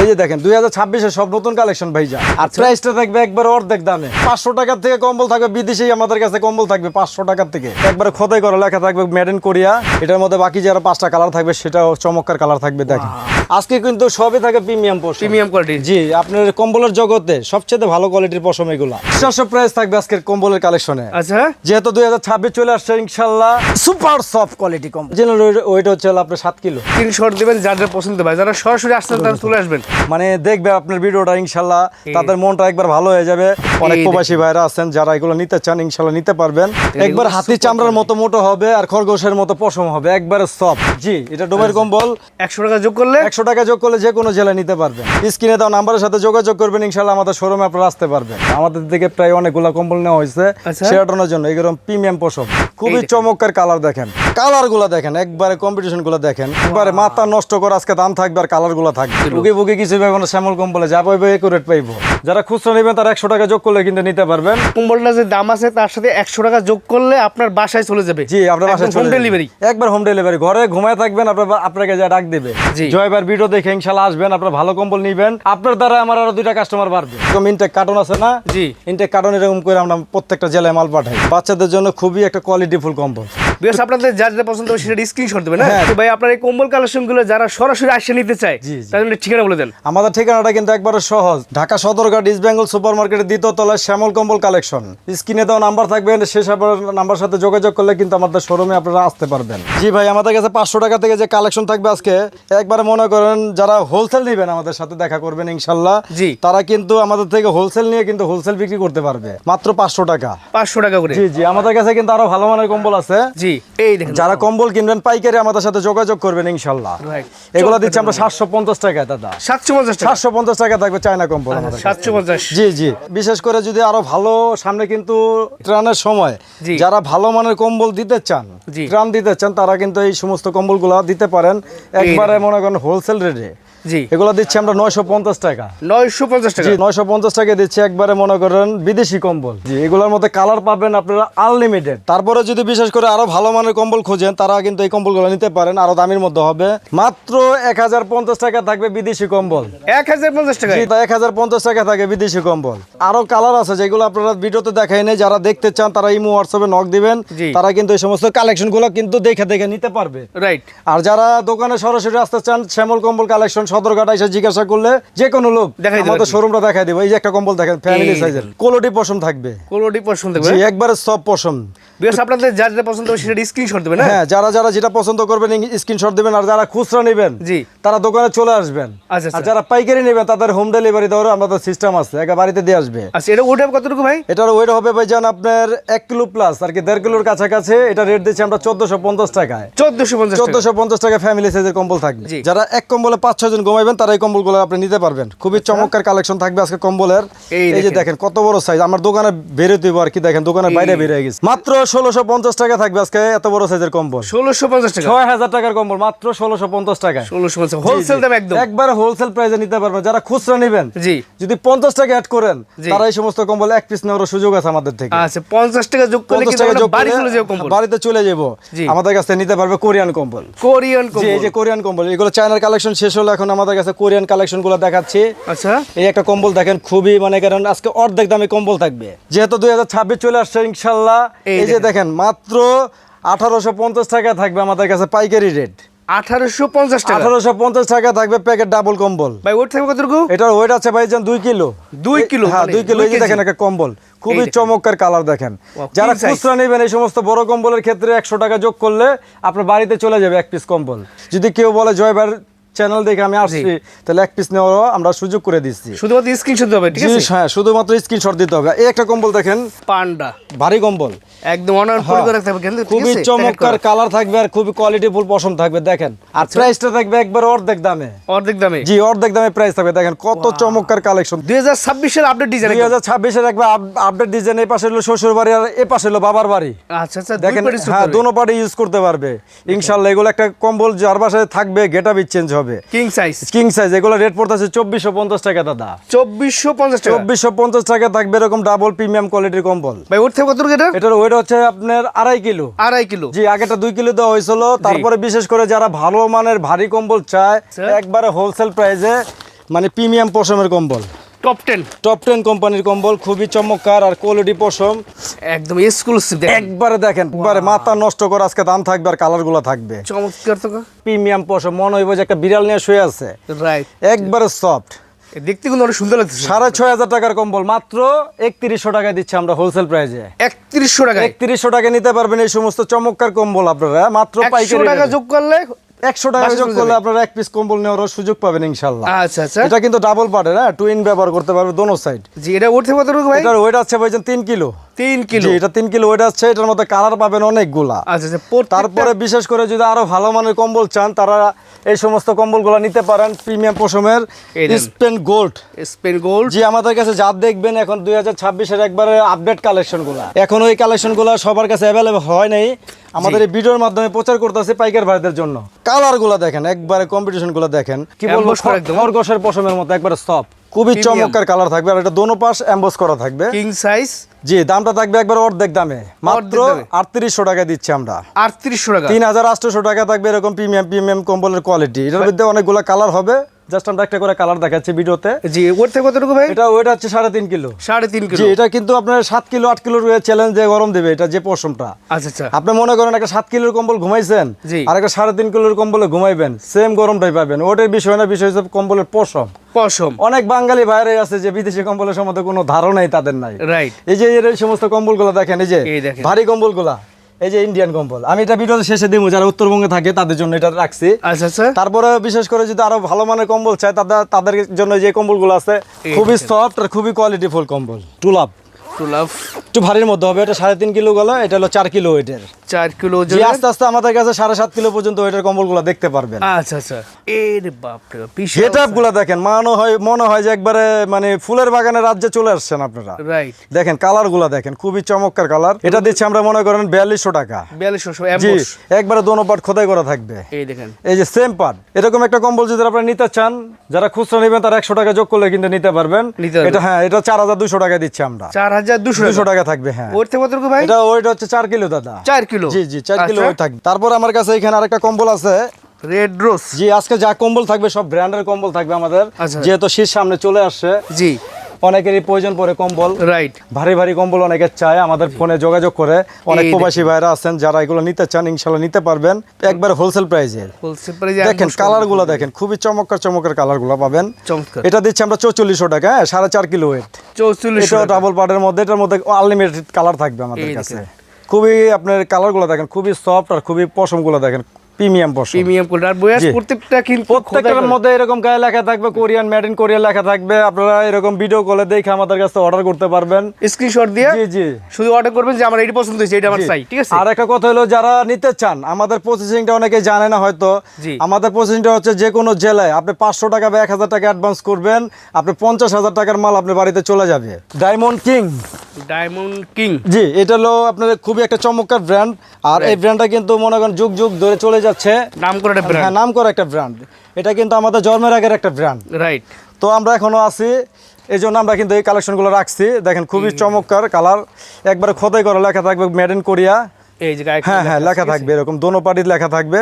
এই যে দেখেন দুই হাজার ছাব্বিশের সব নতুন কালেকশন ভাইজা আর প্রাইসটা থাকবে একবার অর্ধেক দামে। পাঁচশো টাকার থেকে কম্বল থাকবে বিদেশি আমাদের কাছে কম্বল থাকবে পাঁচশো টাকার থেকে। একবারে খোদাই করা লেখা থাকবে মেড ইন কোরিয়া এটার মধ্যে বাকি যারা পাঁচটা কালার থাকবে সেটাও চমৎকার কালার থাকবে দেখেন। আজকে কিন্তু সবই থাকে প্রিমিয়াম পোষ প্রিমিয়াম কোয়ালিটি জি আপনার কম্বলের জগতে সবচেয়ে ভালো কোয়ালিটির পশম এগুলা। চারশো প্রাইস থাকবে আজকের কম্বলের কালেকশনে আচ্ছা। যেহেতু দুই হাজার ছাব্বিশ চলে আসছে ইনশাল্লাহ সুপার সফট কোয়ালিটি কম্বল। জেনারেল ওইটা হচ্ছে আপনার সাত কিলো। স্ক্রিনশট দিবেন যাদের পছন্দ ভাই যারা সরাসরি আসছেন তারা চলে আসবেন। মানে দেখবে আপনার ভিডিওটা ইনশাল্লাহ তাদের মনটা একবার ভালো হয়ে যাবে। অনেক প্রবাসী ভাইরা আছেন যারা এগুলো নিতে চান ইনশাল্লাহ নিতে পারবেন। একবার হাতি চামড়ার মতো মোটো হবে আর খরগোশের মতো পশম হবে একবারে সফট জি এটা ডোমের কম্বল। একশো টাকা যোগ করলে? একশো টাকা যোগ করলে যে কোনো জেলায় নিতে পারবেন। স্ক্রিনে দেওয়া নাম্বারের সাথে যোগাযোগ করবেন ইনশাল্লাহ আমাদের শোরুমে আপনারা আসতে পারবেন। আমাদের থেকে প্রায় অনেকগুলো কম্বল নেওয়া হয়েছে আচ্ছা। সেরাটানোর জন্য। এরকম প্রিমিয়াম পোষক খুবই। চমৎকার কালার দেখেন। কালারগুলো দেখেন একবারে কম্পিটিশনগুলো দেখেন। একবারে মাথা নষ্ট করে আজকে দাম থাকবে আর কালারগুলো থাকবে। বুকি বুকি কিছু পাইবো না শ্যামল কম্বলে যা পাইবে একুরেট পাইবো। যারা খুচরা নেবেন তারা একশো টাকা যোগ করলে কিন্তু নিতে পারবেন। কম্বলটা যে দাম আছে তার সাথে একশো টাকা যোগ করলে আপনার বাসায় চলে যাবে। জি আপনার বাসায় হোম ডেলিভারি একবার হোম ডেলিভারি ঘরে ঘুমায় থাকবেন আপনার আপনাকে যা ডাক দেবে। জি। জয়বার ভিডিও দেখে ইনশাল্লাহ আসবেন আপনার ভালো কম্বল নিবেন। আপনার দ্বারা আমার আরও দুইটা কাস্টমার বাড়বে। এরকম ইনটেক কার্টন আছে না? জি। ইনটেক কার্টন এরকম করে আমরা প্রত্যেকটা জেলায় মাল পাঠাই। বাচ্চাদের জন্য খুবই একটা কোয়ালিটি ফুল কম্বল। বেশ আপনাদের যা যেটা পছন্দ হবে সেটা স্ক্রিনশট দেবেন হ্যাঁ? হ্যাঁ। তো ভাই আপনার এই কম্বল কালেকশনগুলো যারা সরাসরি আসে নিতে চায়। তাদের ঠিকানা বলে দেন। আমাদের ঠিকানাটা কিন্তু একবারে সহজ। ঢাকা সদরঘাট ইস্ট বেঙ্গল সুপার মার্কেটের দ্বিতীয় তলায় শ্যামল কম্বল কালেকশন। স্ক্রিনে দেওয়া নাম্বার থাকবে সেই নাম্বার সাথে যোগাযোগ করলে কিন্তু আমাদের শোরুমে আপনারা আসতে পারবেন। জি ভাই আমাদের কাছে পাঁচশো টাকা থেকে যে কালেকশন থাকবে আজকে একবারে মনে করেন যারা হোলসেল নেবেন আমাদের সাথে দেখা করবেন ইনশাল্লাহ জি। তারা কিন্তু আমাদের থেকে হোলসেল নিয়ে কিন্তু হোলসেল বিক্রি করতে পারবে। মাত্র পাঁচশো টাকা। পাঁচশো টাকা করে। জি জি আমাদের কাছে কিন্তু আরও ভালো মানের কম্বল আছে। জি। এই দেখেন যারা কম্বল কিনবেন পাইকারি আমাদের সাথে যোগাযোগ করবেন ইনশাল্লাহ। এগুলো দিচ্ছি আমরা সাতশো পঞ্চাশ টাকায় দাদা। সাতশো পঞ্চাশ সাতশো পঞ্চাশ টাকা থাকবে চায়না কম্বল সাতশো পঞ্চাশ। জি জি। বিশেষ করে যদি আরও ভালো সামনে কিন্তু ত্রাণের সময় যারা ভালো মানের কম্বল দিতে চান। ত্রাণ দিতে চান তারা কিন্তু এই সমস্ত কম্বলগুলো দিতে পারেন। একবারে মনে করেন হোলসেল রেটে জি। এগুলো দিচ্ছি আমরা নয়শো পঞ্চাশ টাকা। নয়শো পঞ্চাশ টাকা। নয়শো পঞ্চাশ টাকা দিচ্ছি একবারে মনে করেন বিদেশি কম্বল। জি এগুলোর মধ্যে কালার পাবেন আপনারা আনলিমিটেড। তারপরে যদি বিশেষ করে আরও ভালো মানের কম্বল খোঁজেন তারা কিন্তু এই কম্বলগুলো নিতে পারেন আরও দামের মধ্যে হবে। মাত্র এক হাজার পঞ্চাশ টাকা থাকবে বিদেশি কম্বল। এক হাজার পঞ্চাশ টাকা জি, এক হাজার পঞ্চাশ টাকা থাকে বিদেশি কম্বল। আরও কালার আছে যেগুলো আপনারা ভিডিওতে দেখাই নেই যারা দেখতে চান তারা ইমো হোয়াটসঅ্যাপে নক দিবেন। তারা কিন্তু এই সমস্ত কালেকশনগুলো কিন্তু দেখে দেখে নিতে পারবে। রাইট আর যারা দোকানে সরাসরি আসতে চান শ্যামল কম্বল কালেকশন সদরঘাট এসে জিজ্ঞাসা করলে যে কোনো লোক আমাদের শোরুমটা দেখাই দিব। এই যে একটা কম্বল দেখেন ফ্যামিলি সাইজের কোলোটি পশম থাকবে। জি হবে একবারে সব পশম বেশ আপনাদের যা যেটা পছন্দ হবে সেটা স্ক্রিনশট দেবেন হ্যাঁ? হ্যাঁ যারা যারা যেটা পছন্দ করবেন স্ক্রিনশট দিবেন আর যারা খুচরা নেবেন জি। তারা দোকানে চলে আসবেন। আচ্ছা, আর আচ্ছা। যারা পাইকারি নেবেন তাদের হোম ডেলিভারি দেওয়ার আমাদের সিস্টেম আছে একা বাড়িতে দিয়ে আসবে। আচ্ছা এটা কতটুকু ভাই? এটার ওয়েট হবে ভাইজান আপনার এক কিলো প্লাস আর কি দেড় কিলোর কাছাকাছি এটা রেট দিচ্ছি আমরা চোদ্দশো পঞ্চাশ টাকায়। চোদ্দশো পঞ্চাশ চোদ্দশো পঞ্চাশ টাকা ফ্যামিলি সাইজের কম্বল থাকবে। যারা এক কম্বলে পাঁচ ছয় জন ঘুমাইবেন তারা এই কম্বলগুলো আপনি নিতে পারবেন। খুবই চমৎকার কালেকশন থাকবে আজকে কম্বলের। এই যে দেখেন। কত বড় সাইজ আমার দোকানে বেরোতে আর কি দেখেন দোকানের বাইরে হয়ে গেছে। মাত্র ষোলোশো পঞ্চাশ টাকা থাকবে আজকে এত বড় সাইজের কম্বল। ষোলোশো পঞ্চাশ টাকা? ছয় হাজার টাকার কম্বল মাত্র ষোলোশো পঞ্চাশ টাকা ষোলোশো পঞ্চাশ হোলসেল দাম একদম। একবারে হোলসেল প্রাইসে নিতে পারবেন যারা খুচরা নেবেন জি। যদি পঞ্চাশ টাকা অ্যাড করেন তারা এই সমস্ত কম্বল এক পিস নেওয়ার সুযোগ আছে আমাদের থেকে। আচ্ছা পঞ্চাশ টাকা যোগ করলে টাকা যোগ বাড়ি কম্বল? বাড়িতে চলে যাব। আমাদের কাছে নিতে পারবে কোরিয়ান কম্বল। কোরিয়ান জি এই যে কোরিয়ান কম্বল এগুলো চায়নার কালেকশন শেষ হলো এখন। আমাদের কাছে কোরিয়ান কালেকশনগুলো দেখাচ্ছি। আচ্ছা। এই একটা কম্বল দেখেন খুবই মানে কারণ আজকে অর্ধেক দামে কম্বল থাকবে। যেহেতু দুই হাজার ছাব্বিশ চলে আসছে ইনশাল্লাহ। এই যে দেখেন। মাত্র আঠারোশো পঞ্চাশ টাকা থাকবে আমাদের কাছে পাইকারি রেট। আঠারোশো পঞ্চাশ টাকা? আঠারোশো পঞ্চাশ টাকা থাকবে প্যাকেট ডাবল কম্বল। ভাই থাকবে কতটুকু? এটার ওয়েট আছে ভাইজান দুই কিলো। দুই কিলো হ্যাঁ মানে দুই কিলো এই দেখেন একটা কম্বল। খুবই। চমৎকার কালার দেখেন। যারা খুচরা নেবেন এই সমস্ত বড় কম্বলের ক্ষেত্রে একশো টাকা যোগ করলে আপনার বাড়িতে চলে যাবে এক পিস কম্বল। যদি কেউ বলে জয়বার চ্যানেল দেখে আমি আসছি তাহলে এক পিস নেওয়ারও আমরা সুযোগ করে দিচ্ছি। শুধুমাত্র স্ক্রিনশট দেবে ঠিক আছে? হ্যাঁ শুধুমাত্র স্ক্রিনশট দিতে হবে। এই একটা কম্বল দেখেন পান্ডা। ভারী কম্বল। একদম অনার হ্যাঁ, পরিবার থাকবে কিন্তু খুবই চমৎকার কালার থাকবে আর খুবই কোয়ালিটি ফুল পশম থাকবে দেখেন। আর প্রাইসটা থাকবে একবার অর্ধেক দামে। অর্ধেক দামে? জি অর্ধেক দামে প্রাইস থাকবে দেখেন কত চমৎকার কালেকশন দুই হাজার ছাব্বিশের আপডেট ডিজাইন দুই হাজার ছাব্বিশের একবার আপডেট ডিজাইন এই পাশে হলো শ্বশুর বাড়ি আর এ পাশে হলো বাবার বাড়ি। আচ্ছা আচ্ছা দেখেন হ্যাঁ দোনো পার্টি ইউজ করতে পারবে। ইনশাল্লাহ এগুলো একটা কম্বল যার বাসায় থাকবে গেটা চেঞ্জ হবে। কিং সাইজ কিং সাইজ এগুলো রেট পড়তেছে চব্বিশশো পঞ্চাশ টাকা দাদা। চব্বিশশো পঞ্চাশ টাকা? চব্বিশশো পঞ্চাশ টাকা থাকবে এরকম ডাবল প্রিমিয়াম কোয়ালিটির কম্বল। ভাই ওর থেকে কতটুকু এটা? এটার ওয়েট হচ্ছে আপনার আড়াই কিলো। আড়াই কিলো। জি আগেটা দুই কিলো দেওয়া হয়েছিল। তারপরে বিশেষ করে যারা ভালো মানের ভারী কম্বল চায় আচ্ছা। একবারে হোলসেল প্রাইসে মানে প্রিমিয়াম পশমের কম্বল। টপ টেন টপ টেন কোম্পানির কম্বল খুবই চমৎকার আর কোয়ালিটি পশম। একদম এক্সক্লুসিভ একবারে দেখেন একবারে মাথা নষ্ট করে আজকে দাম থাকবে আর থাকবে। চমৎকার তো প্রিমিয়াম পশম মনে হইব যে একটা বিড়াল নিয়ে শুয়ে আছে। রাইট একবারে সফট দেখতে কিন্তু অনেক সুন্দর লাগছে সাড়ে ছয় হাজার টাকার কম্বল মাত্র একত্রিশশো টাকায় দিচ্ছি আমরা হোলসেল প্রাইজে একত্রিশশো টাকা একত্রিশশো টাকা নিতে পারবেন এই সমস্ত চমৎকার কম্বল আপনারা মাত্র পাইকারি টাকা যোগ করলে একশো টাকা বাসে যোগ করলে আপনারা এক পিস কম্বল নেওয়ার সুযোগ পাবেন ইনশাল্লাহ আচ্ছা আচ্ছা। এটা কিন্তু ডাবল পার্টের হ্যাঁ? টুইন ব্যবহার করতে পারবে দোনো সাইড জি এটা উঠতে কত টাকা ভাই? এটার ওয়েট আছে ভাইজান তিন কিলো। তিন কিলো। এটা তিন কিলো ওয়েট আছে এটার মধ্যে কালার পাবেন অনেকগুলা। আচ্ছা আচ্ছা তারপরে বিশেষ করে যদি আরও ভালো মানের কম্বল চান তারা এই সমস্ত কম্বলগুলো নিতে পারেন প্রিমিয়াম পশমের স্পেন গোল্ড স্পেন গোল্ড জি আমাদের কাছে যা দেখবেন এখন দুই হাজার ছাব্বিশের একবারে আপডেট কালেকশনগুলা এখন ওই কালেকশনগুলা সবার কাছে অ্যাভেলেবল হয় নাই। আমাদের এই ভিডিওর মাধ্যমে প্রচার করতেছে পাইকার ভাইদের জন্য। কালারগুলা দেখেন একবারে কম্পিটিশনগুলা দেখেন। কি বলব খরগোশের পশমের মতো একবারে সফট খুবই চমৎকার কালার থাকবে আর এটা দোনো পাশ এমবস করা থাকবে। কিং সাইজ জি দামটা থাকবে একবার অর্ধেক দামে। মাত্র। আটত্রিশশো টাকা দিচ্ছি আমরা। আটত্রিশশো টাকা। তিন হাজার আটশোশো টাকা থাকবে এরকম প্রিমিয়াম প্রিমিয়াম কম্বলের কোয়ালিটি এটার মধ্যে অনেকগুলো কালার হবে। জাস্ট আমরা একটা করে কালার দেখাচ্ছি ভিডিওতে। জি ওর থেকে কত টাকা ভাই? এটা ওয়েট হচ্ছে সাড়ে তিন কিলো। সাড়ে তিন জি কিলো। এটা কিন্তু আপনার সাত কিলো আট কিলোর চ্যালেঞ্জ দিয়ে গরম দেবে এটা যে পশমটা। আচ্ছা আচ্ছা। আপনি মনে করেন একটা সাত কিলোর কম্বল ঘুমাইছেন আর একটা সাড়ে তিন কিলোর কম্বলে ঘুমাইবেন সেম গরমটাই পাবেন। ওটার বিষয় না বিষয় হচ্ছে কম্বলের পশম। পশম। অনেক বাঙালি বাইরে আছে যে বিদেশি কম্বলের সম্বন্ধে কোনো ধারণাই তাদের নাই। রাইট এই যে এই সমস্ত কম্বলগুলো দেখেন এই যে। ভারী কম্বলগুলা। এই যে ইন্ডিয়ান কম্বল আমি এটা ভিডিওর শেষে দিব যারা উত্তরবঙ্গে থাকে তাদের জন্য এটা রাখছি। আচ্ছা আচ্ছা। তারপরে বিশেষ করে যদি আরও ভালো মানের কম্বল চায় তাদের তাদের জন্য যে কম্বলগুলো আছে খুবই সফট আর খুবই কোয়ালিটিফুল কম্বল। টুলাপ একটু ভারীর মধ্যে হবে এটা সাড়ে তিন কিলো গলা এটা হলো চার কিলো ওয়েটের চার কিলো যে আস্তে আস্তে আমাদের কাছে সাড়ে সাত কিলো পর্যন্ত ওয়েটের কম্বলগুলো দেখতে পারবেন। আচ্ছা আচ্ছা। এর বাপ রে বিশালগুলা দেখেন মনে হয় মনে হয় যে একবারে মানে ফুলের বাগানের রাজ্যে চলে আসছেন আপনারা। রাইট দেখেন কালারগুলা দেখেন খুবই চমৎকার কালার এটা দিচ্ছি আমরা মনে করেন বিয়াল্লিশশো টাকা। বিয়াল্লিশশো জি একবারে দোনো পাট খোদাই করা থাকবে। এই দেখেন। এই যে সেম পার্ট এরকম একটা কম্বল যদি আপনারা নিতে চান যারা খুচরা নেবেন তারা একশো টাকা যোগ করলে কিন্তু নিতে পারবেন। নিতে পারবেন। এটা হ্যাঁ এটা চার হাজার দুশো টাকা দিচ্ছি আমরা। চার হাজার দুশো দুশো টাকা। থাকবে হ্যাঁ। ওর থেকে ভাই? এটা ওইটা হচ্ছে চার কিলো দাদা। চার কিলো? জি জি চার কিলো আচ্ছা। ওই থাকবে তারপর আমার কাছে এখানে আরেকটা কম্বল আছে। রেড রোজ জি আজকে যা কম্বল থাকবে সব ব্র্যান্ডের কম্বল থাকবে আমাদের। আচ্ছা। যেহেতু শীত সামনে চলে আসছে। জি। অনেকেরই প্রয়োজন পড়ে কম্বল। রাইট ভারী ভারী কম্বল অনেকে চায় আমাদের ফোনে যোগাযোগ করে। অনেক প্রবাসী ভাইরা আছেন যারা এগুলো নিতে চান ইনশাল্লাহ নিতে পারবেন। একবার হোলসেল প্রাইজে হোলসেল দেখেন কালারগুলো দেখেন খুবই চমৎকার চমৎকার কালারগুলো পাবেন। চমৎকার। এটা দিচ্ছি আমরা চৌচল্লিশশো টাকা হ্যাঁ সাড়ে চার কিলো ওয়েট চৌচল্লিশ এটা ডাবল পার্টের মধ্যে এটার মধ্যে আনলিমিটেড কালার থাকবে আমাদের কাছে। খুবই আপনার কালারগুলো দেখেন খুবই সফট আর খুবই পশমগুলো দেখেন প্রিমিয়াম পশম। প্রিমিয়াম কোয়ালিটি আর বয়স প্রত্যেকটা কিন্তু প্রত্যেকটার মধ্যে এরকম গায়ে লেখা থাকবে কোরিয়ান মেড ইন কোরিয়া লেখা থাকবে আপনারা এরকম ভিডিও কলে দেখে আমাদের কাছে অর্ডার করতে পারবেন। স্ক্রিনশট দিয়ে জি জি। শুধু অর্ডার করবেন যে আমার এটি পছন্দ হয়েছে এটা আমার চাই ঠিক আছে? আর একটা কথা হলো যারা নিতে চান আমাদের প্রসেসিংটা অনেকে জানে না হয়তো। আমাদের প্রসেসিংটা হচ্ছে যে কোনো জেলায় আপনি পাঁচশো টাকা বা এক হাজার টাকা অ্যাডভান্স করবেন আপনি পঞ্চাশ হাজার টাকার মাল আপনি বাড়িতে চলে যাবে। ডায়মন্ড কিং ডায়মন্ড কিং জি এটা হলো আপনার খুবই একটা চমৎকার ব্র্যান্ড আর এই ব্র্যান্ডটা কিন্তু মনে করেন যুগ যুগ ধরে চলে যাচ্ছে। নাম করে একটা হ্যাঁ ব্র্যান্ড নাম করা একটা ব্র্যান্ড এটা কিন্তু আমাদের জন্মের আগের একটা ব্র্যান্ড রাইট তো আমরা এখনও আছি এই জন্য আমরা কিন্তু এই কালেকশনগুলো রাখছি। দেখেন খুবই চমৎকার কালার একবার খোদাই করা লেখা থাকবে মেড ইন কোরিয়া হ্যাঁ হ্যাঁ লেখা থাকবে এরকম দোনো পার্টির লেখা থাকবে।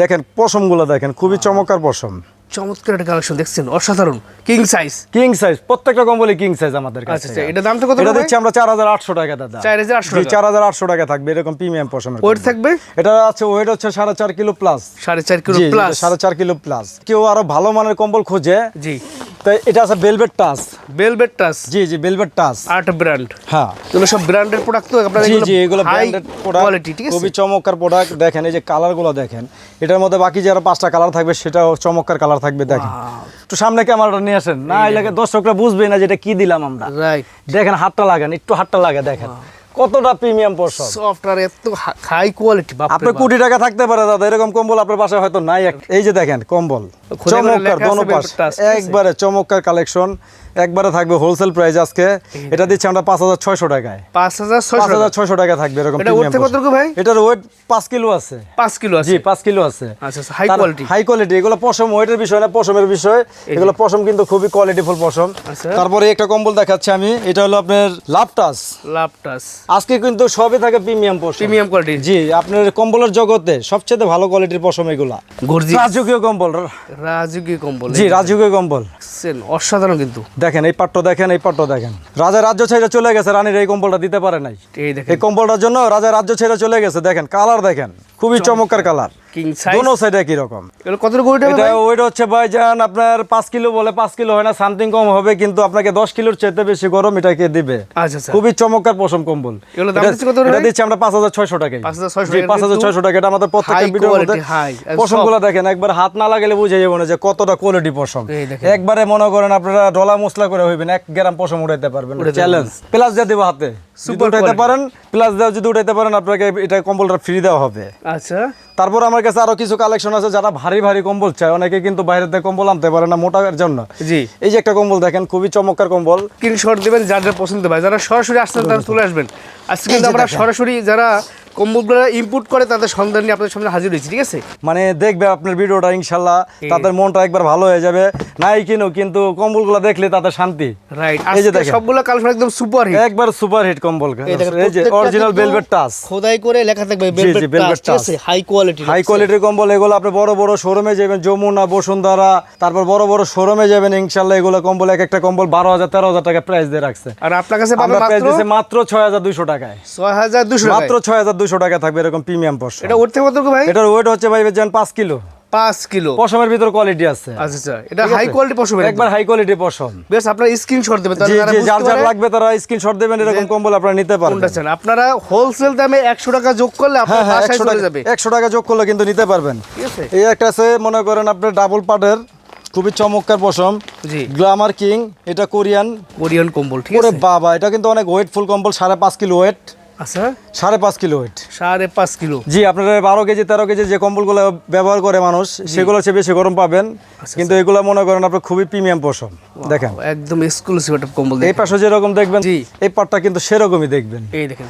দেখেন পশমগুলো দেখেন খুবই চমৎকার পশম। চমৎকার একটা কালেকশন দেখছেন অসাধারণ। কিং সাইজ কিং সাইজ প্রত্যেকটা কম্বলি কিং সাইজ আমাদের কাছে। আচ্ছা এটা দাম তো কত এটা দিচ্ছি আমরা চার হাজার আটশো টাকা দাদা। 4,800 জি টাকা। থাকবে এরকম প্রিমিয়াম পশমের ওয়েট থাকবে? এটা আছে ওয়েট হচ্ছে সাড়ে চার কিলো প্লাস সাড়ে চার কিলো প্লাস সাড়ে চার কিলো প্লাস কেউ আরও ভালো মানের কম্বল খোঁজে। জি। তো এটা আছে বেলভেট টাচ বেলভেট টাচ জি জি টাচ আর্ট ব্র্যান্ড হ্যাঁ। এগুলো সব ব্র্যান্ডের প্রোডাক্ট তো আপনারা জি জি এগুলো ব্র্যান্ডেড প্রোডাক্ট কোয়ালিটি ঠিক আছে? খুবই চমৎকার প্রোডাক্ট দেখেন এই যে কালারগুলো দেখেন এটার মধ্যে বাকি যে আরও পাঁচটা কালার থাকবে সেটাও চমৎকার কালার থাকবে দেখেন। একটু সামনে ক্যামেরাটা নিয়ে আসেন। না এলাকা দর্শকরা বুঝবে না যে এটা কি দিলাম আমরা। রাইট দেখেন হাতটা লাগান একটু হাতটা লাগা দেখেন। কতটা প্রিমিয়াম পোশাক সফটওয়্যার এত হাই কোয়ালিটি বাপ আপনার কোটি টাকা থাকতে পারে দাদা এরকম কম্বল আপনার বাসায় হয়তো নাই। এই যে দেখেন কম্বল। চমৎকার? একবারে চমৎকার কালেকশন একবারে থাকবে হোলসেল প্রাইস আজকে। এটা দিচ্ছি আমরা পাঁচ হাজার ছয়শো টাকায়। পাঁচ হাজার পাঁচ হাজার ছয়শো টাকা থাকবে এরকম। ভাই? এটার ওয়েট পাঁচ কিলো আছে। পাঁচ কিলো আছে। জি পাঁচ কিলো আছে। হাই কোয়ালিটি হাই কোয়ালিটি এগুলো পশম ওয়েটের বিষয় না পশমের বিষয়। এগুলো পশম কিন্তু খুবই কোয়ালিটিফুল পশম। আচ্ছা। তারপরে একটা কম্বল দেখাচ্ছি আমি এটা হলো আপনার লাভটাস লাভটাস আজকে কিন্তু সবই থাকে প্রিমিয়াম পশম। প্রিমিয়াম কোয়ালিটি জি আপনার কম্বলের জগতে সবচেয়ে ভালো কোয়ালিটির পশম এগুলা। রাজকীয় কম্বল। রাজকীয় কম্বল। জি রাজকীয় কম্বল। অসাধারণ কিন্তু। দেখেন এই পাটটা দেখেন এই পাটটা দেখেন। রাজা রাজ্য ছেড়ে চলে গেছে রানীর এই কম্বলটা দিতে পারে নাই। এই দেখেন। এই কম্বলটার জন্য রাজা রাজ্য ছেড়ে চলে গেছে দেখেন কালার দেখেন খুবই চমৎকার কালার। কিং সাইজ দোনো সাইডে একই রকম। কতটুকু ওয়েট এটা ওয়েট হচ্ছে ভাইজান আপনার পাঁচ কিলো বলে পাঁচ কিলো হয় না সামথিং কম হবে কিন্তু আপনাকে দশ কিলোর চাইতে বেশি গরম এটাকে দিবে। আচ্ছা আচ্ছা। খুবই চমৎকার পশম কম্বল। এগুলো দাম কত এটা দিচ্ছি আমরা পাঁচ হাজার ছয়শো টাকায়। 5,600 টাকা। এটা আমাদের প্রত্যেকটা ভিডিওর মধ্যে পশমগুলো দেখেন একবার হাত না লাগালে বুঝে যাব না যে কতটা কোয়ালিটি পশম। একবারে মনে করেন আপনারা ডলা মশলা করে হইবেন এক গ্রাম পশম উঠাইতে পারবেন চ্যালেঞ্জ প্লাস দিয়ে দেবো হাতে। Super উঠাইতে পারেন প্লাস দেওয়া যদি উঠাইতে পারেন আপনাকে এটা কম্বলটা ফ্রি দেওয়া হবে। আচ্ছা। তারপর আমার কাছে আরও কিছু কালেকশন আছে যারা ভারী ভারী কম্বল চায়। অনেকে কিন্তু বাইরে থেকে কম্বল আনতে পারে না মোটার জন্য। জি। এই যে একটা কম্বল দেখেন খুবই চমৎকার কম্বল। স্ক্রিনশট দিবেন যার যার পছন্দ হয়। যারা সরাসরি আসছেন তারা চলে আসবেন। আজকে কিন্তু আমরা সরাসরি যারা কম্বলগুলো ইম্পোর্ট করে তাদের সন্ধান নিয়ে আপনাদের সামনে হাজির হয়েছি ঠিক আছে? মানে দেখবে আপনার ভিডিওটা ইনশাল্লাহ তাদের মনটা একবার ভালো হয়ে যাবে। নাই কিনো কিন্তু কম্বলগুলো দেখলে তাদের শান্তি। রাইট এই যে দেখেন। সবগুলো কালেকশন একদম সুপার হিট একবার সুপার হিট কম্বল এই যে অরিজিনাল ভেলভেট টাচ খোদাই করে লেখা থাকবে ঠিক আছে? হাই কোয়ালিটি হাই কোয়ালিটির কম্বল এগুলো আপনি বড় বড় শোরুমে যাবেন যমুনা বসুন্ধরা তারপর বড় বড় শোরুমে যাবেন ইনশাল্লাহ এগুলো কম্বল এক একটা কম্বল বারো হাজার তেরো হাজার টাকা প্রাইস দিয়ে রাখছে। আর আপনার কাছে মাত্র? ছয় হাজার দুইশো টাকায়। ছয় হাজার দুশো মাত্র ছয় হাজার দুইশো টাকা থাকবে এরকম প্রিমিয়াম পশম। এটা উঠতে কত ভাই? এটার ওয়েট হচ্ছে ভাই যান পাঁচ কিলো। পাঁচ কিলো। পশমের ভিতর কোয়ালিটি আছে। আচ্ছা আচ্ছা এটা হাই কোয়ালিটি পশম একবার হাই কোয়ালিটি পশম। বেশ আপনার স্ক্রিনশট দেবেন যার যার লাগবে তারা স্ক্রিনশট দেবেন এরকম কম্বল আপনারা নিতে পারবেন। আপনারা হোলসেল দামে একশো টাকা যোগ করলে হ্যাঁ আপনার হ্যাঁ বাসায় একশো চলে টাকা যাবে। একশো টাকা যোগ করলে কিন্তু নিতে পারবেন। এই একটা আছে মনে করেন আপনার ডাবল পাটের খুবই চমৎকার পশম। গ্লামার কিং এটা কোরিয়ান কোরিয়ান কম্বল ঠিক আছে? বাবা এটা কিন্তু অনেক ওয়েটফুল কম্বল সাড়ে পাঁচ কিলো ওয়েট আচ্ছা? সাড়ে পাঁচ কিলো ওয়েট সাড়ে পাঁচ কিলো। জি আপনারা বারো কেজি তেরো কেজি যে কম্বলগুলো ব্যবহার করে মানুষ সেগুলো বেশি গরম পাবেন। আচ্ছা, কিন্তু এগুলো মনে করেন আপনার খুবই প্রিমিয়াম পশম দেখেন। একদম এক্সক্লুসিভ একটা কম্বল এই পাশে যেরকম দেখবেন জি। এই পাটটা কিন্তু সেরকমই দেখবেন। এই দেখেন।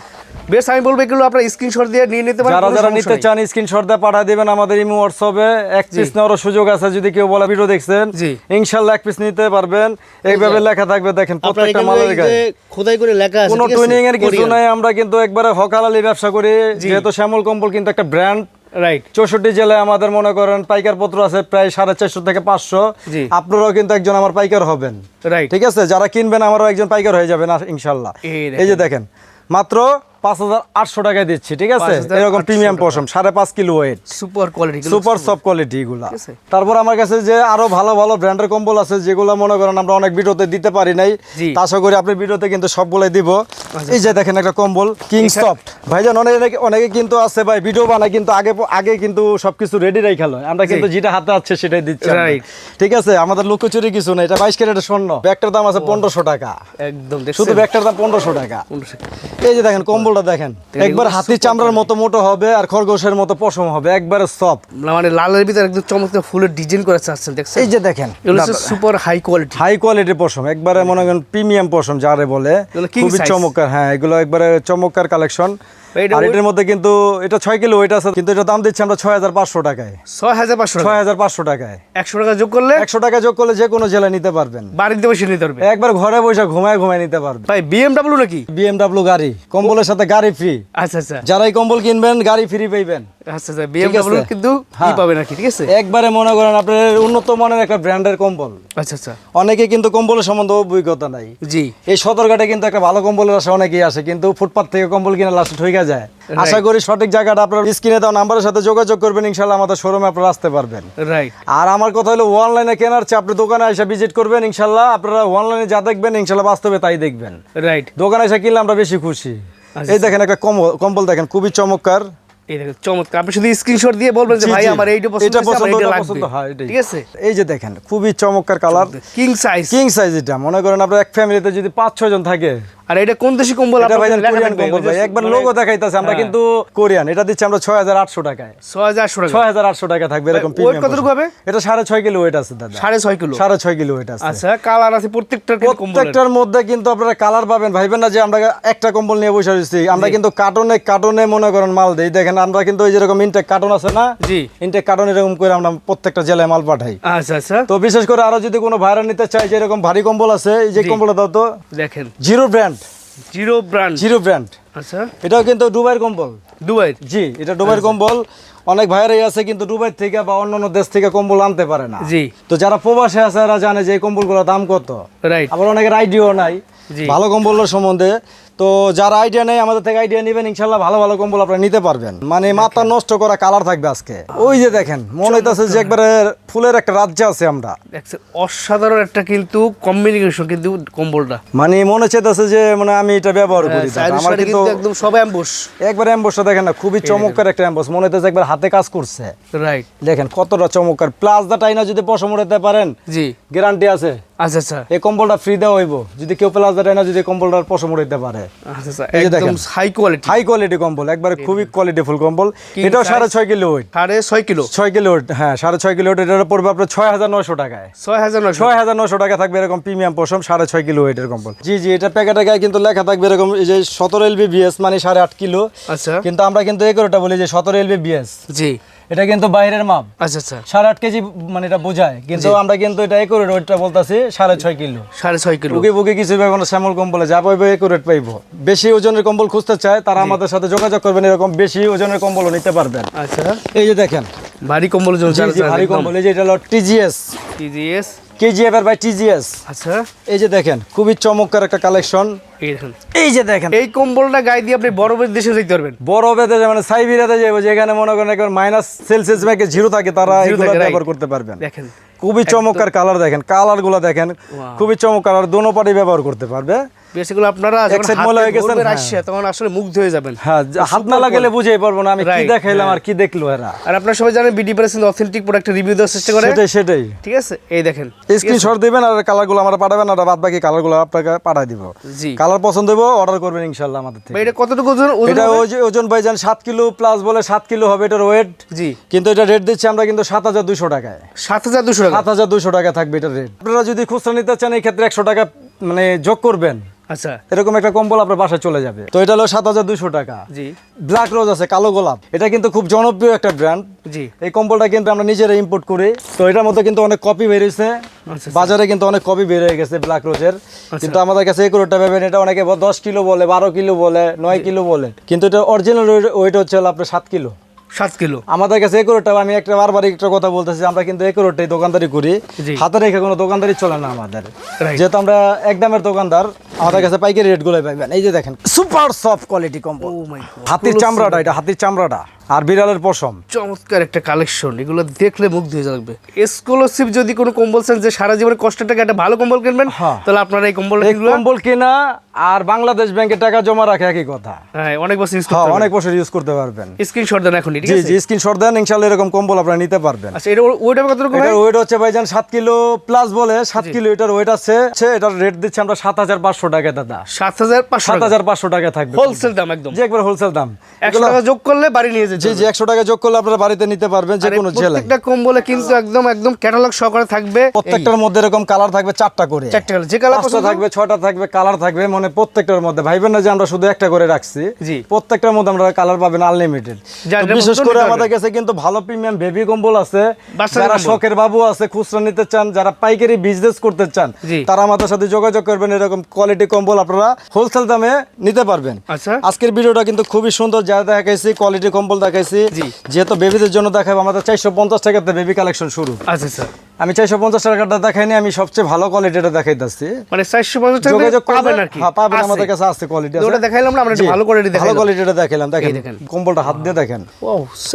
বেশ আমি বলব এগুলো আপনার স্ক্রিনশট দিয়ে নিয়ে নিতে পারেন যারা যারা নিতে চান স্ক্রিনশট দিয়ে পাঠিয়ে দিবেন আমাদের ইমো হোয়াটসঅ্যাপে এক পিস নেওয়ার সুযোগ আছে যদি কেউ বলে ভিডিও দেখছেন জি। ইনশাল্লাহ এক পিস নিতে পারবেন। এইভাবে লেখা থাকবে দেখেন প্রত্যেকটা মালের গায়ে। যে খোদাই করে লেখা আছে কোনো টুইনিং এর কিছু নাই আমরা কিন্তু একবারে হকালালি ব্যবসা করি যেহেতু শ্যামল কম্বল কিন্তু একটা ব্র্যান্ড রাইট চৌষট্টি জেলায় আমাদের মনে করেন পাইকার পত্র আছে প্রায় সাড়ে চারশো থেকে পাঁচশো। জি। আপনারাও কিন্তু একজন আমার পাইকার হবেন। রাইট ঠিক আছে? যারা কিনবেন আমারও একজন পাইকার হয়ে যাবেন ইনশাল্লাহ। এই যে দেখেন মাত্র পাঁচ হাজার আটশো টাকায় দিচ্ছি ঠিক আছে? এরকম প্রিমিয়াম পশম সাড়ে পাঁচ kilo weight super quality super soft quality এগুলা। তারপর আমার কাছে যে আরও ভালো ভালো ব্র্যান্ডের কম্বল আছে যেগুলো মনে করেন আমরা অনেক ভিডিওতে দিতে পারি নাই। আশা করি আপনি ভিডিওতে কিন্তু সবগুলাই দিব। এই যে দেখেন একটা কম্বল কিং সফট ভাইজান অনেকে অনেকে কিন্তু আছে ভাই ভিডিও বানায় কিন্তু আগে আগে কিন্তু সবকিছু রেডি রাই খেলো আমরা কিন্তু যেটা হাতে আছে সেটাই দিচ্ছি। ঠিক আছে? আমাদের লুকোচুরি কিছু না এটা বাইশ ক্যারেটের স্বর্ণ। ব্যাগটার দাম আছে পনেরোশো টাকা। একদম শুধু ব্যাগটার দাম পনেরোশো টাকা। এই যে দেখেন কম্বলটা দেখেন। একবার হাতির চামড়ার মতো মোটো হবে আর খরগোশের মতো পশম হবে একবার সব মানে লালের ভিতরে একদম চমৎকার ফুলের ডিজাইন করে চাচ্ছেন দেখছেন? এই যে দেখেন সুপার হাই কোয়ালিটি হাই কোয়ালিটির পশম একবারে মনে করেন প্রিমিয়াম পশম যারে বলে খুবই চমৎকার হ্যাঁ এগুলো একবারে চমৎকার কালেকশন আর এটার মধ্যে কিন্তু এটা ছয় কিলো ওইটা আছে কিন্তু এটা দাম দিচ্ছি আমরা ছয় হাজার পাঁচশো টাকায়। ছয় হাজার পাঁচশো ছয় হাজার পাঁচশো টাকায়। একশো টাকা যোগ করলে? একশো টাকা যোগ করলে যে কোনো জেলায় নিতে পারবেন। বাড়িতে বসে নিতে একবার ঘরে বসে ঘুমায় ঘুমায় নিতে পারবেন। ভাই বিএমডাব্লিউ নাকি? বিএমডাব্লিউ গাড়ি কম্বলের সাথে গাড়ি ফ্রি আচ্ছা আচ্ছা। যারাই কম্বল কিনবেন গাড়ি ফ্রি পাইবেন। আচ্ছা আচ্ছা বিএমডাব্লিউ কিন্তু কি হ্যাঁ। পাবে নাকি ঠিক আছে? একবারে মনে করেন আপনার উন্নত মানের একটা ব্র্যান্ডের কম্বল। আচ্ছা আচ্ছা। অনেকে কিন্তু কম্বলের সম্বন্ধে অভিজ্ঞতা নাই। জি। এই সদরঘাটে কিন্তু একটা ভালো কম্বলের আসে অনেকেই আসে কিন্তু ফুটপাথ থেকে কম্বল কিনে লাস্টে ঠইকা যায়। আশা করি সঠিক জায়গাটা আপনার স্ক্রিনে দেওয়া নাম্বারের সাথে যোগাযোগ করবেন ইনশাল্লাহ আমাদের শোরুমে আপনারা আসতে পারবেন। রাইট আর আমার কথা হলো অনলাইনে কেনার চেয়ে আপনি দোকানে এসে ভিজিট করবেন ইনশাল্লাহ আপনারা অনলাইনে যা দেখবেন ইনশাল্লাহ বাস্তবে তাই দেখবেন। রাইট দোকানে এসে কিনলে আমরা বেশি খুশি। আচ্ছা। এই দেখেন একটা কম্বল কম্বল দেখেন খুবই চমৎকার। চমৎকার। আপনি শুধু স্ক্রিনশট দিয়ে বলবেন যে জি, ভাই আমার এইটা পছন্দ এটা পছন্দ, এইটা ওটা লাগবে। পছন্দ, হ্যাঁ, এটাই। ঠিক আছে? এই যে দেখেন খুবই চমৎকার colour king size king size এটা মনে করেন আপনার এক ফ্যামিলিতে যদি পাঁচ ছয় জন থাকে আর এটা কোন দেশি কম্বল এটা লেখা কোরিয়ান? কম্বল ভাই একবার মানে লোগো দেখাইতাছে আমরা হ্যাঁ। কিন্তু কোরিয়ান এটা দিচ্ছি আমরা ছয় হাজার আটশো টাকায়। ছয় হাজার আটশো টাকা। ছয় হাজার আটশো টাকা থাকবে এরকম কতটুকু হবে? এটা সাড়ে ছয় কিলো ওয়েট আছে দাদা। সাড়ে ছয় কিলো। সাড়ে ছয় কিলো ওয়েট আছে। আচ্ছা কালার আছে প্রত্যেকটার কিন্তু কম্বলের। প্রত্যেকটার মধ্যে কিন্তু আপনারা কালার পাবেন। ভাইবেন না যে আমরা একটা কম্বল নিয়ে বসে রয়েছি আমরা কিন্তু কার্টনে কার্টনে মনে করেন মাল দিই। দেখেন আমরা কিন্তু ওই যেরকম ইনটেক কার্টন আছে না? জি। ইনটেক কার্টন এরকম করে আমরা প্রত্যেকটা জেলায় মাল পাঠাই। আচ্ছা আচ্ছা। তো বিশেষ করে আরও যদি কোনো ভাইরাল নিতে চাই যে এরকম ভারী কম্বল আছে এই যে। কম্বলটা দাও তো। দেখেন। Zero brand zero brand. Zero brand. আচ্ছা। এটাও কিন্তু দুবাইয়ের কম্বল। দুবাই জি এটা দুবাইয়ের কম্বল। অনেক ভাইয়েরাই আছে কিন্তু দুবাই থেকে বা অন্যান্য দেশ থেকে কম্বল আনতে পারে না। জি। তো যারা প্রবাসে আছে এরা জানে যে এই কম্বলগুলোর দাম কত। রাইট আবার অনেকের আইডিও নাই। ভালো কম্বলের সম্বন্ধে তো যারা আইডিয়া নেই আমাদের থেকে আইডিয়া নেবেন ইনশাল্লাহ ভালো ভালো কম্বল আপনারা নিতে পারবেন। মানে মাথা নষ্ট করা কালার থাকবে আজকে। ওই যে দেখেন মনে হইতাছে যে একবারে ফুলের একটা রাজ্য আছে আমরা। অসাধারণ একটা কিন্তু কম্বিনেশন কিন্তু কম্বলটা। মানে মনে চাইতেছে যে মানে আমি এটা ব্যবহার করি। আমার কিন্তু একদম সব অ্যাম্বুশ একবার অ্যাম্বসটা দেখেন না খুবই চমৎকার একটা অ্যাম্বস মনে হইতেছে একবার হাতে কাজ করছে। রাইট দেখেন কতটা চমৎকার। প্লাস দা টাইনা যদি পশম উঠাতে পারেন জি। গ্যারান্টি আছে। আচ্ছা আচ্ছা। এই কম্বলটা ফ্রি দেওয়া হইব। যদি কেউ প্লাস দা টাইনা যদি কম্বলটার পশম উঠাইতে পারে। আচ্ছা আচ্ছা এই যে দেখেন। হাই কোয়ালিটি হাই কোয়ালিটি কম্বল একবারে খুবই কোয়ালিটি কম্বল। এটাও সাড়ে ছয় কিলো ওয়েট সাড়ে ছয় কিলো? ছয় কিলো weight, হ্যাঁ সাড়ে ছয় কিলো weight, এটা পড়বে আপনার ছয় হাজার টাকায়। ছয় হাজার ছয় হাজার টাকা থাকবে এরকম প্রিমিয়াম পশম সাড়ে ছয় কিলো ওয়েটের কম্বল। জি জি এটা প্যাকেটে গায়ে কিন্তু লেখা থাকবে এরকম এই যে সতেরো এলবি বিএস মানে সাড়ে আট কিলো। আচ্ছা। কিন্তু আমরা কিন্তু এগারোটা বলি যে সতেরো এলবি বিএস জি। এটা কিন্তু বাইরের মাপ। আচ্ছা আচ্ছা। সাড়ে আট কেজি মানে এটা বোঝায়। কিন্তু আমরা কিন্তু এটা একুরেট ওয়েটটা বলতেছি সাড়ে ছয় কিলো। সাড়ে ছয় কিলো। বুকে বুকে কিছু পাইবো না শ্যামল কম্বলে যা পাইবো একুরেট পাইবো। বেশি ওজনের কম্বল খুঁজতে চায় তারা আমাদের সাথে যোগাযোগ করবেন এরকম বেশি ওজনের কম্বলও নিতে পারবেন। আচ্ছা। এই যে দেখেন। ভারী জি ভারী কম্বল। এই যে এটা হলো টিজিএস টিজিএস কেজিএফ এর বাই টিজিএস আচ্ছা। এই যে দেখেন খুবই চমৎকার একটা কালেকশন এই দেখেন। এই যে দেখেন। এই কম্বলটা গায়ে দিয়ে আপনি বরফের দেশে যেতে পারবেন। মানে সাইবেরিয়াতে যাব যেখানে মনে করেন একবার মাইনাস সেলসিয়াস জিরো থাকে তারা এগুলো ব্যবহার করতে পারবেন। দেখেন। খুবই চমৎকার কালার দেখেন কালারগুলো দেখেন খুবই চমৎকার আর দোনো পাটি ব্যবহার করতে পারবে। বেশিগুলো আপনারা হয়ে গেছে, হ্যাঁ। তখন আসলে মুগ্ধ হয়ে যাবেন। হ্যাঁ হাত না লাগালে বুঝেই পারব না আমি কি দেখাইলাম আর কি দেখল এরা? আর আপনারা সবাই জানেন বিডি প্রেস অথেন্টিক প্রোডাক্টের রিভিউ দেওয়ার চেষ্টা করে? সেটাই সেটাই। ঠিক আছে? এই দেখেন। স্ক্রিনশট দিবেন আর কালারগুলো আমরা পাঠাবেন আর বাদ বাকি কালারগুলো আপনাকে পাঠাই দিব। জি। কালার পছন্দ হইব অর্ডার করবেন ইনশাল্লাহ আমাদের থেকে। এটা কতটুকু ওজন ওজন এটা হবে? ওজ- ওজন ভাইজান সাত কিলো প্লাস বলে সাত কিলো হবে এটার ওয়েট জি। কিন্তু এটা রেট দিচ্ছি আমরা কিন্তু সাত হাজার দুশো টাকায়। সাত হাজার দুশো টাকা? সাত হাজার দুশো টাকা থাকবে এটার রেট আপনারা যদি খুচরা নিতে চান এই ক্ষেত্রে একশো টাকা মানে যোগ করবেন। আচ্ছা। এরকম একটা কম্বল আপনার বাসায় চলে যাবে। তো এটা হলো সাত হাজার দুশো টাকা। জি। ব্ল্যাক রোজ আছে কালো গোলাপ। এটা কিন্তু খুব জনপ্রিয় একটা ব্র্যান্ড জি। এই কম্বলটা কিন্তু আমরা নিজেরা ইম্পোর্ট করি। তো এটার মধ্যে কিন্তু অনেক কপি বেরিয়েছে। আচ্ছা, বাজারে কিন্তু অনেক কপি বের হয়ে গেছে ব্ল্যাক রোজের কিন্তু আমাদের কাছে পাবেন এটা অনেকে দশ কিলো বলে বারো কিলো বলে নয় কিলো বলে। কিন্তু এটা অরিজিনাল ওয়েট হচ্ছে হলো আপনার সাত কিলো। সাত কিলো। আমাদের কাছে একরোটা আমি একটা বারবার একটা কথা বলতেছি আমরা কিন্তু একরোটাই দোকানদারি করি। হাতে রেখে কোনো দোকানদারি চলে না আমাদের. যেহেতু আমরা একদমের দোকানদার আমাদের কাছে পাইকারি রেটগুলো পাইবেন। এই যে দেখেন সুপার সফট কোয়ালিটি কম্বল হাতির চামড়াটা এটা হাতির চামড়াটা। আর বিড়ালের পশম। চমৎকার একটা কালেকশন এগুলো দেখলে মুগ্ধ হয়ে যাবে। এক্সক্লুসিভ যদি কোনো কম্বল চান যে সারা জীবনে কষ্টের টাকা একটা ভালো কম্বল কিনবেন হ্যাঁ। তাহলে আপনারা এই কম্বল কম্বল কেনা আর বাংলাদেশ ব্যাংকে টাকা জমা রাখে একই কথা। হ্যাঁ অনেক বছর ইউজ হ্যাঁ করতে অনেক বছর ইউজ করতে পারবেন। স্ক্রিনশট দেন এখনই ঠিক জি জি স্ক্রিনশট দেন ইনশাল্লাহ এরকম কম্বল আপনারা নিতে পারবেন। আচ্ছা এটা ওয়েট কত রকম এটার ওয়েট হচ্ছে ভাইজান সাত কিলো প্লাস বলে সাত কিলো এটার ওয়েট আছে। এটার রেট দিচ্ছে আমরা সাত হাজার পাঁচশো টাকা দাদা। সাত হাজার পাঁচশো সাত হাজার পাঁচশো টাকা থাকবে হোলসেল দাম একদম। যে একবার হোলসেল দাম। একশো টাকা যোগ করলে বাড়ি নিয়ে যেতে জি জি একশো টাকা যোগ করলে আপনারা বাড়িতে নিতে পারবেন যে কোনো জেলায়। প্রত্যেকটা কম্বলে কিন্তু একদম একদম ক্যাটালগ সহকারে থাকবে। প্রত্যেকটার মধ্যে এরকম কালার থাকবে চারটা করে। চারটে কালার যে কালার পাঁচটা থাকবে ছয়টা থাকবে কালার থাকবে মানে প্রত্যেকটার মধ্যে। ভাইবেন না যে আমরা শুধু একটা করে রাখছি। প্রত্যেকটার মধ্যে আমরা কালার পাবেন আনলিমিটেড বিশেষ করে আমাদের কাছে কিন্তু ভালো প্রিমিয়াম বেবি কম্বল আছে। যারা শখের বাবু আছে খুচরা নিতে চান যারা পাইকারি বিজনেস করতে চান তারা আমাদের সাথে যোগাযোগ করবেন। এরকম কোয়ালিটি কম্বল আপনারা হোলসেল দামে নিতে পারবেন। আচ্ছা। আজকের ভিডিওটা কিন্তু খুবই সুন্দর। যা দেখাইছি কোয়ালিটি কম্বল দেখাইছি। যেহেতু বেবিদের জন্য দেখাবো আমাদের চারশো পঞ্চাশ টাকাতে বেবি কালেকশন শুরু। আচ্ছা আচ্ছা। আমি চারশো পঞ্চাশ টাকাটা দেখাইনি আমি সবচেয়ে ভালো কোয়ালিটিটা দেখাইতেছি। মানে চারশো পঞ্চাশ টাকা যোগাযোগ পাবেন আর কি? হ্যাঁ পাবেন আমাদের কাছে আছে কোয়ালিটি ওটা দেখাইলাম না আমরা ভালো কোয়ালিটি ভালো কোয়ালিটিটা দেখাইলাম দেখেন কম্বলটা হাত দিয়ে দেখেন।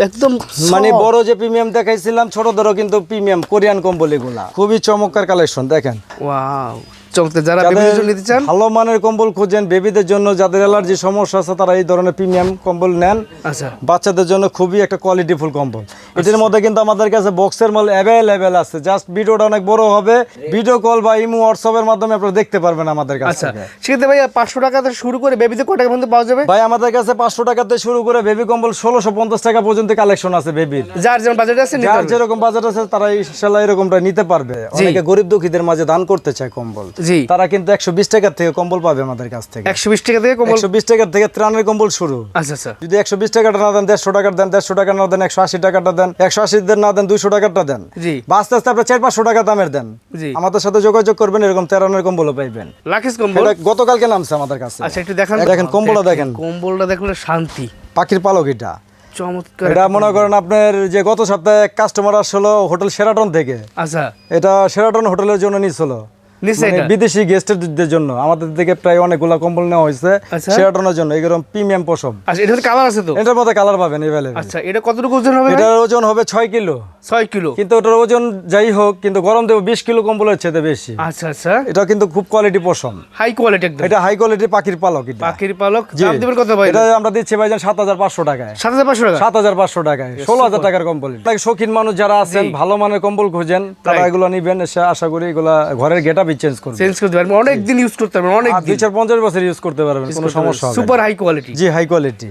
একদম মানে বড় যে প্রিমিয়াম দেখাইছিলাম ছোট ছোটদেরও কিন্তু প্রিমিয়াম কোরিয়ান কম্বল এগুলা। খুবই চমৎকার কালেকশন দেখেন। ওয়াও চমৎকার যারা বেবির নিতে চান। ভালো মানের কম্বল খোঁজেন বেবিদের জন্য যাদের অ্যালার্জি সমস্যা আছে তারা এই ধরনের প্রিমিয়াম কম্বল নেন। আচ্ছা। বাচ্চাদের জন্য খুবই একটা কোয়ালিটিফুল কম্বল। এটার মধ্যে কিন্তু আমাদের কাছে বক্সের মাল অ্যাভেলেবেল আছে। জাস্ট ভিডিওটা অনেক বড় হবে। ভিডিও কল বা ইমো হোয়াটসঅ্যাপের মাধ্যমে আপনারা দেখতে পারবেন আমাদের কাছে আচ্ছা সেক্ষেত্রে ভাই পাঁচশো টাকা থেকে শুরু করে বেবিতে কত টাকা পর্যন্ত পাওয়া যাবে? ভাই আমাদের কাছে পাঁচশো টাকাতে শুরু করে বেবি কম্বল ষোলোশো পঞ্চাশ টাকা পর্যন্ত কালেকশন আছে বেবির যার যেমন বাজেট আছে যার যেরকম বাজার আছে তারা ইনশাল্লাহ এরকমটা নিতে পারবে। অনেকে গরিব দুঃখীদের মাঝে দান করতে চায় কম্বল। জি। তারা কিন্তু একশো বিশ টাকার থেকে কম্বল পাবে আমাদের কাছ থেকে। একশো বিশ টাকা থেকে কম্বল একশো বিশ টাকার থেকে ত্রাণের কম্বল শুরু। আচ্ছা আচ্ছা। যদি একশো বিশ টাকাটা না দেন দেড়শো টাকার দেন দেড়শো টাকা না দেন একশো আশি টাকাটা দেন একশো আশি দেন না দেন দুইশো টাকাটা দেন। জি। বা আস্তে আস্তে আপনার চার পাঁচশো টাকা দামের দেন। জি। আমাদের সাথে যোগাযোগ করবেন এরকম তেরানের কম্বলও পাইবেন। কম্বল? গতকালকে নামছে আমাদের কাছে। আচ্ছা একটু দেখান। দেখেন, কম্বলটা দেখেন। কম্বলটা দেখলে শান্তি। পাখির পালক এটা। চমৎকার। এটা মনে করেন আপনার যে গত সপ্তাহে কাস্টমার আসলো হোটেল সেরাটন থেকে। আচ্ছা। এটা সেরাটন হোটেলের জন্য নিছিল। নিশ্চয় বিদেশি গেস্টদের জন্য। আমাদের থেকে প্রায় অনেকগুলা কম্বল নেওয়া হয়েছে। আচ্ছা। সেরাটনের জন্য। এরকম প্রিমিয়াম পশম। আচ্ছা এটা কালার আছে তো? এটার মধ্যে কালার পাবেন এভেলেবেল আচ্ছা এটা কতটুকু ওজন হবে এটার ওজন হবে ছয় কিলো। ছয় কিলো। কিন্তু ওটার ওজন যাই হোক কিন্তু গরম দেবো বিশ কিলো কম্বলের চেয়ে বেশি। আচ্ছা আচ্ছা। এটা কিন্তু খুব কোয়ালিটি পশম। হাই কোয়ালিটি একদম। এটা হাই কোয়ালিটি পাখির পালক এটা। পাখির পালক। দাম দেবেন কত ভাই। এটা আমরা দিচ্ছি ভাইজান সাত হাজার পাঁচশো টাকায়। সাত হাজার পাঁচশো টাকা? সাত হাজার পাঁচশো টাকায়। ষোলো হাজার টাকার কম্বল। তাই শৌখিন মানুষ যারা আছেন ভালো মানের কম্বল খুঁজেন তারা. এগুলো নিবেন। এসে আশা করি এগুলা ঘরের গেট চেঞ্জ করবেন। চেঞ্জ করতে পারবেন অনেক দিন ইউজ করতে পারবেন অনেক দুই চার পঞ্চাশ বছর ইউজ করতে পারবেন কোনো সমস্যা সুপার হাই কোয়ালিটি জি হাই কোয়ালিটি